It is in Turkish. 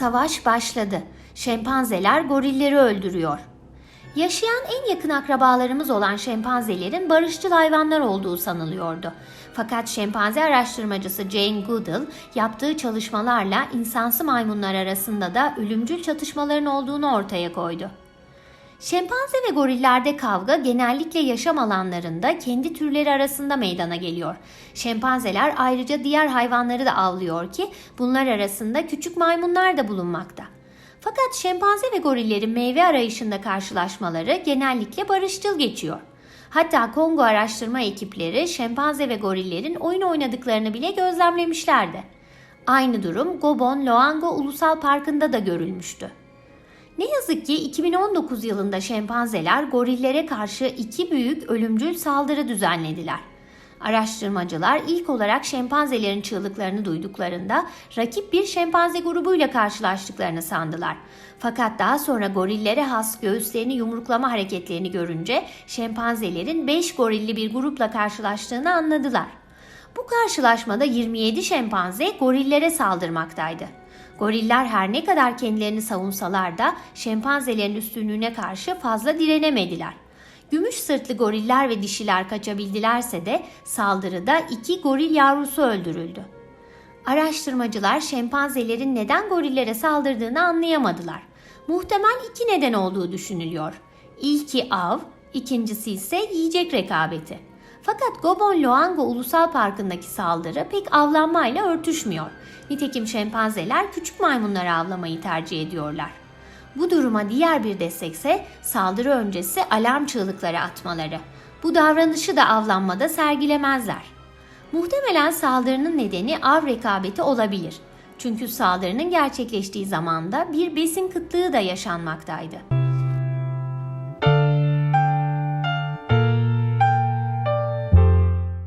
savaş başladı. Şempanzeler gorilleri öldürüyor. Yaşayan en yakın akrabalarımız olan şempanzelerin barışçıl hayvanlar olduğu sanılıyordu. Fakat şempanze araştırmacısı Jane Goodall yaptığı çalışmalarla insansı maymunlar arasında da ölümcül çatışmaların olduğunu ortaya koydu. Şempanze ve gorillerde kavga genellikle yaşam alanlarında kendi türleri arasında meydana geliyor. Şempanzeler ayrıca diğer hayvanları da avlıyor ki bunlar arasında küçük maymunlar da bulunmakta. Fakat şempanze ve gorillerin meyve arayışında karşılaşmaları genellikle barışçıl geçiyor. Hatta Kongo araştırma ekipleri şempanze ve gorillerin oyun oynadıklarını bile gözlemlemişlerdi. Aynı durum Gobon Loango Ulusal Parkı'nda da görülmüştü. Ne yazık ki 2019 yılında şempanzeler gorillere karşı iki büyük ölümcül saldırı düzenlediler. Araştırmacılar ilk olarak şempanzelerin çığlıklarını duyduklarında rakip bir şempanze grubuyla karşılaştıklarını sandılar. Fakat daha sonra gorillere has göğüslerini yumruklama hareketlerini görünce şempanzelerin 5 gorilli bir grupla karşılaştığını anladılar. Bu karşılaşmada 27 şempanze gorillere saldırmaktaydı. Goriller her ne kadar kendilerini savunsalar da şempanzelerin üstünlüğüne karşı fazla direnemediler. Gümüş sırtlı goriller ve dişiler kaçabildilerse de saldırıda iki goril yavrusu öldürüldü. Araştırmacılar şempanzelerin neden gorillere saldırdığını anlayamadılar. Muhtemel iki neden olduğu düşünülüyor. İlki av, ikincisi ise yiyecek rekabeti. Fakat Gobon Loango Ulusal Parkı'ndaki saldırı pek avlanmayla örtüşmüyor. Nitekim şempanzeler küçük maymunları avlamayı tercih ediyorlar. Bu duruma diğer bir destekse saldırı öncesi alarm çığlıkları atmaları. Bu davranışı da avlanmada sergilemezler. Muhtemelen saldırının nedeni av rekabeti olabilir. Çünkü saldırının gerçekleştiği zamanda bir besin kıtlığı da yaşanmaktaydı.